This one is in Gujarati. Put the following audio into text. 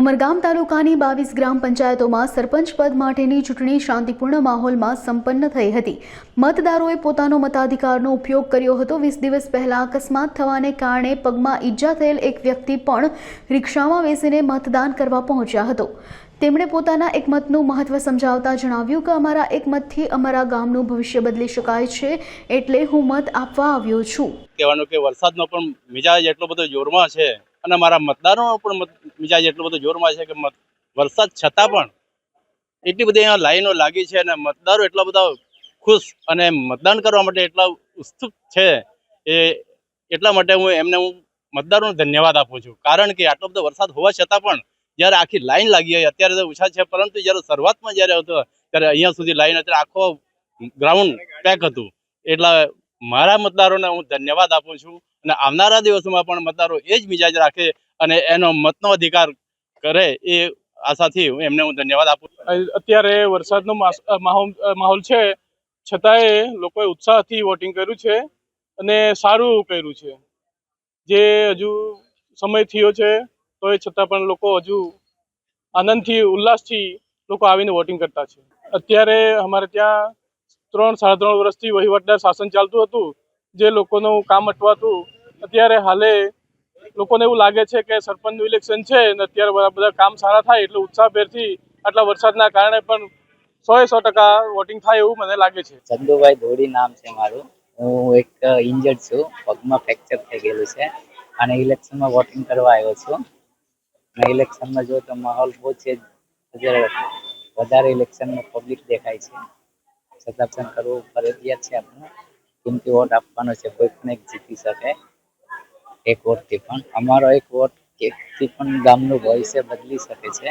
ઉમરગામ તાલુકાની બાવીસ ગ્રામ પંચાયતોમાં સરપંચ પદ માટેની ચૂંટણી શાંતિપૂર્ણ માહોલમાં સંપન્ન થઈ હતી. મતદારોએ પોતાનો મતાધિકારનો ઉપયોગ કર્યો હતો. વીસ દિવસ પહેલા અકસ્માત થવાને કારણે પગમાં ઈજા થયેલ એક વ્યક્તિ પણ રિક્ષામાં બેસીને મતદાન કરવા પહોંચ્યા હતો. તેમણે પોતાના એક મતનું મહત્વ સમજાવતા જણાવ્યું કે અમારા એક મતથી અમારા ગામનું ભવિષ્ય બદલી શકાય છે એટલે હું મત આપવા આવ્યો છું. કહેવાનું કે વરસાદનો પણ મિજાજ એટલો બધો જોરમાં છે અને મારા મતદારોનો પણ મિજાજ એટલો બધો જોરમાં છે કે વરસાદ છતાં પણ એટલી બધી અહીંયા લાઈનો લાગી છે અને મતદારો એટલા બધા ખુશ અને મતદાન કરવા માટે એટલા ઉત્સુક છે એ એટલા માટે હું એમને હું મતદારોને ધન્યવાદ આપું છું. કારણ કે આટલો બધો વરસાદ હોવા છતાં પણ જ્યારે આખી લાઈન લાગી હોય, અત્યારે તો ઓછા છે, પરંતુ જ્યારે શરૂઆતમાં જ્યારે હતો, ત્યારે અહીંયા સુધી લાઈન અત્યારે આખો ગ્રાઉન્ડ પેક હતું. એટલા મારા મતદારોને હું ધન્યવાદ આપું છું. અને આવનારા દિવસોમાં પણ મતદારો એ જ મિજાજ રાખે અને એનો મતનો અધિકાર કરે એ આશાથી એમને હું ધન્યવાદ આપું અત્યારે વરસાદનો માહોલ છે. છતાંય લોકોએ ઉત્સાહથી વોટિંગ કર્યું છે અને સારું કર્યું છે. જે હજુ સમય થયો છે તો એ છતાં પણ લોકો હજુ આનંદથી, ઉલ્લાસથી લોકો આવીને વોટિંગ કરતા છે. અત્યારે અમારે ત્યાં ત્રણ, સાડા ત્રણ વર્ષથી વહીવટદાર શાસન ચાલતું હતું. જે લોકોનું કામ અટવાતું અત્યારે હાલે, લોકોને એવું લાગે છે કે સરપંચનું ઇલેક્શન છે અને અત્યારે બધા કામ સારા થાય એટલે ઉત્સાહભેરથી આટલા વરસાદના કારણે પણ સો સો ટકા વોટિંગ થાય એવું મને લાગે છે. ચંદુભાઈ ધોડી નામ છે મારું. હું એક ઇન્જર્ડ છું, પગમાં ફ્રેક્ચર થઈ ગયેલું છે અને ઇલેક્શનમાં વોટિંગ કરવા આવ્યો છું. અને ઇલેક્શનમાં જો તો માહોલ બહુ છે વધારે ઇલેક્શનમાં પબ્લિક દેખાય છે. છતાં કરવું ફરજિયાત છે આપણું. કિંમતી વોટ આપવાનો છે કોઈ પણ એક જીતી શકે. એક વોટથી પણ. અમારો એક વોટ એકથી પણ ગામનું ભવિષ્ય બદલી શકે છે.